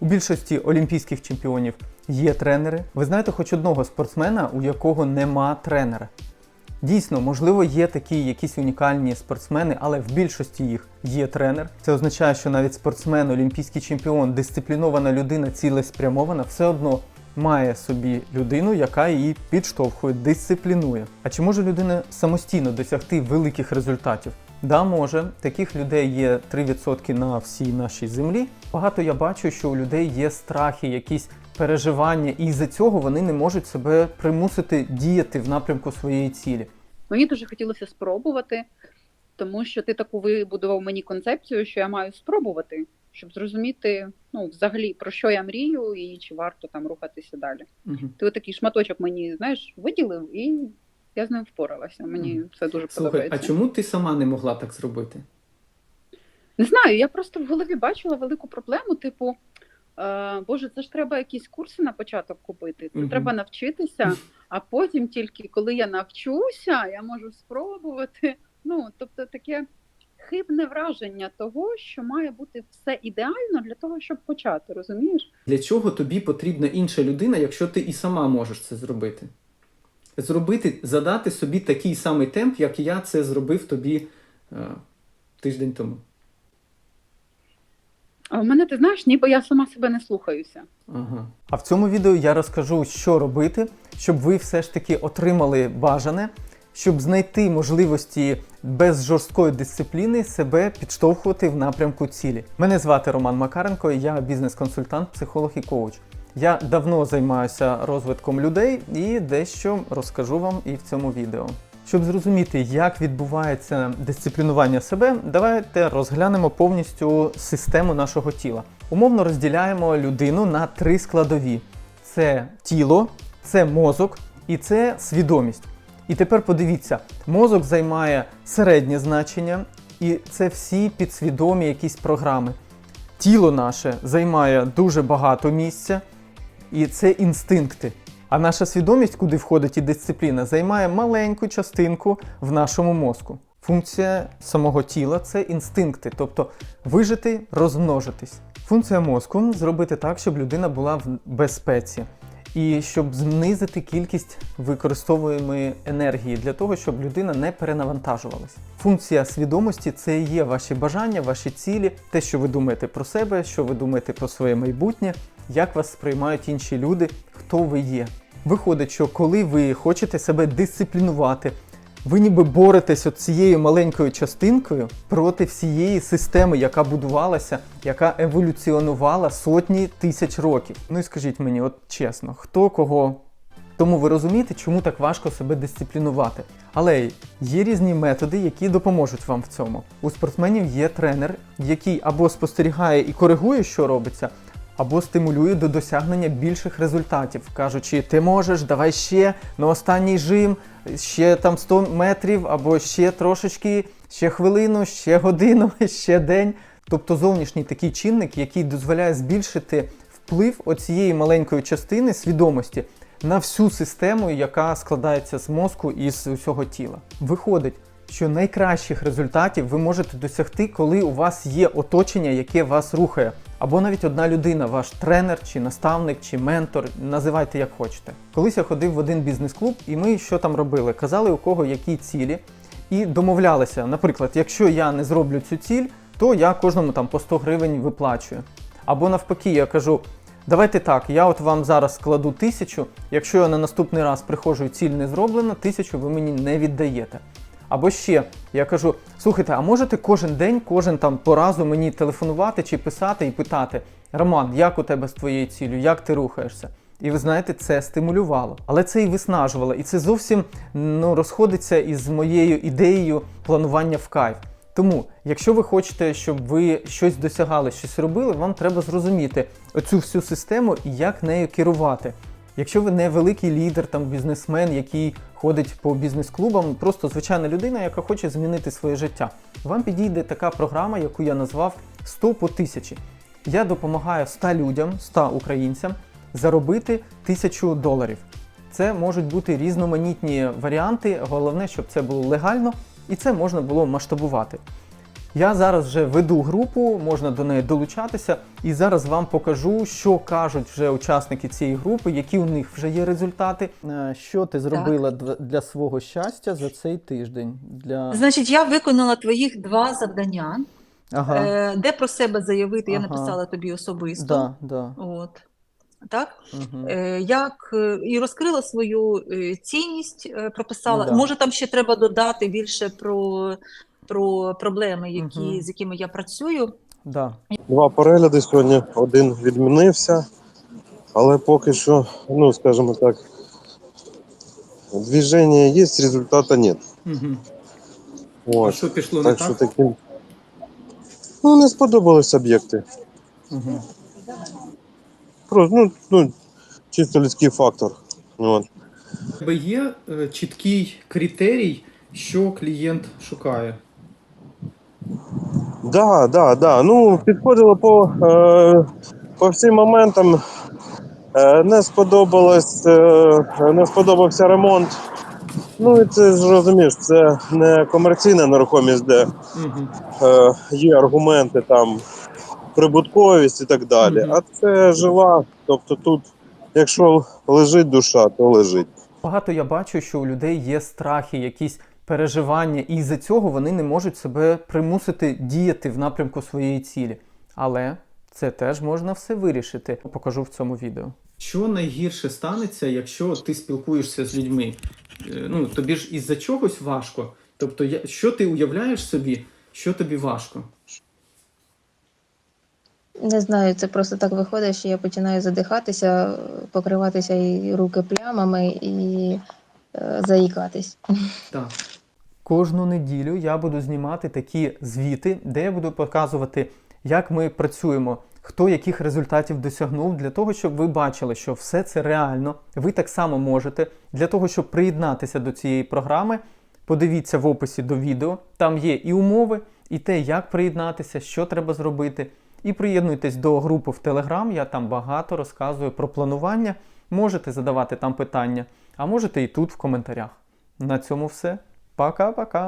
У більшості олімпійських чемпіонів є тренери. Ви знаєте хоч одного спортсмена, у якого нема тренера. Дійсно, можливо, є такі якісь унікальні спортсмени, але в більшості їх є тренер. Це означає, що навіть спортсмен, олімпійський чемпіон, дисциплінована людина, цілеспрямована, все одно має собі людину, яка її підштовхує, дисциплінує. А чи може людина самостійно досягти великих результатів? Да, може. Таких людей є 3% на всій нашій землі. Багато я бачу, що у людей є страхи, якісь переживання, і із-за цього вони не можуть себе примусити діяти в напрямку своєї цілі. Мені дуже хотілося спробувати, тому що ти таку вибудував мені концепцію, що я маю спробувати, щоб зрозуміти, ну, взагалі, про що я мрію і чи варто там рухатися далі. Мгм. Ти такий шматочок мені, знаєш, виділив, і я з ним впоралася. Мені це дуже Слухай, подобається. а чому ти сама не могла так зробити? Не знаю, я просто в голові бачила велику проблему, типу. е, Боже, це ж треба якісь курси на початок купити. Це Мгм. треба навчитися, а потім тільки коли я навчуся, я можу спробувати. Ну, тобто таке хибне враження того, що має бути все ідеально для того, щоб почати, розумієш? Для чого тобі потрібна інша людина, якщо ти і сама можеш це зробити? Зробити, задати собі такий самий темп, як я це зробив тобі е, тиждень тому. А в мене, ти знаєш, ніби я сама себе не слухаюся. Ага. А в цьому відео я розкажу, що робити, щоб ви все ж таки отримали бажане, щоб знайти можливості без жорсткої дисципліни себе підштовхувати в напрямку цілі. Мене звати Роман Макаренко, я бізнес-консультант, психолог і коуч. Я давно займаюся розвитком людей і дещо розкажу вам і в цьому відео. Щоб зрозуміти, як відбувається дисциплінування себе, давайте розглянемо повністю систему нашого тіла. Умовно розділяємо людину на три складові: це тіло, це мозок і це свідомість. І тепер подивіться, мозок займає середнє значення, і це всі підсвідомі якісь програми. Тіло наше займає дуже багато місця, і це інстинкти. А наша свідомість, куди входить і дисципліна, займає маленьку частинку в нашому мозку. Функція самого тіла це інстинкти, тобто вижити, розмножитись. Функція мозку зробити так, щоб людина була в безпеці, і щоб знизити кількість використовуємої енергії для того, щоб людина не перенавантажувалась. Функція свідомості це є ваші бажання, ваші цілі, те, що ви думаєте про себе, що ви думаєте про своє майбутнє, як вас сприймають інші люди, хто ви є. Виходить, що коли ви хочете себе дисциплінувати, ви ніби боретесь от цією маленькою частинкою проти всієї системи, яка будувалася, яка еволюціонувала сотні тисяч років. Ну і скажіть мені, от чесно, хто кого. Тому ви розумієте, чому так важко себе дисциплінувати. Але є різні методи, які допоможуть вам в цьому. У спортсменів є тренер, який або спостерігає і коригує, що робиться, або стимулює до досягнення більших результатів, кажучи, ти можеш, давай ще на останній жим, ще там 100 метрів, або ще трошечки, ще хвилину, ще годину, ще день. Тобто зовнішній такий чинник, який дозволяє збільшити вплив оцієї маленької частини свідомості на всю систему, яка складається з мозку і з усього тіла. Виходить, що найкращих результатів ви можете досягти, коли у вас є оточення, яке вас рухає. Або навіть одна людина, ваш тренер, чи наставник, чи ментор, називайте як хочете. Колись я ходив в один бізнес-клуб, і ми що там робили? Казали, у кого які цілі, і домовлялися. Наприклад, якщо я не зроблю цю ціль, то я кожному там по 100 гривень виплачую. Або навпаки, я кажу. Давайте так, я от вам зараз складу тисячу. Якщо я на наступний раз приходжу і ціль не зроблена, тисячу ви мені не віддаєте. Або ще я кажу: слухайте, а можете кожен день, кожен там по разу мені телефонувати чи писати і питати: Роман, як у тебе з твоєю ціллю, як ти рухаєшся? І ви знаєте, це стимулювало, але це і виснажувало, і це зовсім ну, розходиться із моєю ідеєю планування в кайф. Тому, якщо ви хочете, щоб ви щось досягали, щось робили, вам треба зрозуміти оцю всю систему і як нею керувати. Якщо ви не великий лідер, там бізнесмен, який ходить по бізнес-клубам, просто звичайна людина, яка хоче змінити своє життя, вам підійде така програма, яку я назвав 100 по 1000. Я допомагаю 100 людям, 100 українцям заробити 1000 доларів. Це можуть бути різноманітні варіанти. Головне, щоб це було легально і це можна було масштабувати. Я зараз вже веду групу, можна до неї долучатися, і зараз вам покажу, що кажуть вже учасники цієї групи, які у них вже є результати. Е, Що ти зробила дв- для свого щастя за цей тиждень? Для... Значить, я виконала твоїх два завдання, Ага, е, де про себе заявити, я Ага. написала тобі особисто. да, да. От. Так? Угу. Як і розкрила свою цінність, прописала. Ну да. Може, там ще треба додати більше про, про проблеми, які, Мгм. з якими я працюю. Да. Два перегляди сьогодні, один відмінився, але поки що, ну скажімо так, движення є, результату нет. Угу. От. що пішло Так що таким. Ну, не сподобались об'єкти. Угу. Просто, ну, ну, чисто людський фактор. От. Тебе є е, чіткий критерій, що клієнт шукає. Да, да, да. Ну, підходило по, е, по всім моментам. Е, не сподобалось, е, не сподобався ремонт. Ну і це ж розумієш, це не комерційна нерухомість, де е, є аргументи там, прибутковість і так далі. А це жила. Тобто тут, якщо лежить душа, то лежить. Багато я бачу, що у людей є страхи, якісь переживання, і з-за цього вони не можуть себе примусити діяти в напрямку своєї цілі. Але це теж можна все вирішити. Покажу в цьому відео. Що найгірше станеться, якщо ти спілкуєшся з людьми? Е, Ну тобі ж із-за чогось важко. Тобто, що ти уявляєш собі, що тобі важко? Не знаю, це просто так виходить, що я починаю задихатися, покриватися і руки плямами і е, заїкатись. Так. Кожну неділю я буду знімати такі звіти, де я буду показувати, як ми працюємо, хто яких результатів досягнув, для того, щоб ви бачили, що все це реально. Ви так само можете. Для того, щоб приєднатися до цієї програми, подивіться в описі до відео. Там є і умови, і те, як приєднатися, що треба зробити. І приєднуйтесь до групи в Telegram, я там багато розказую про планування. Можете задавати там питання, а можете і тут в коментарях. На цьому все. Paca, paca.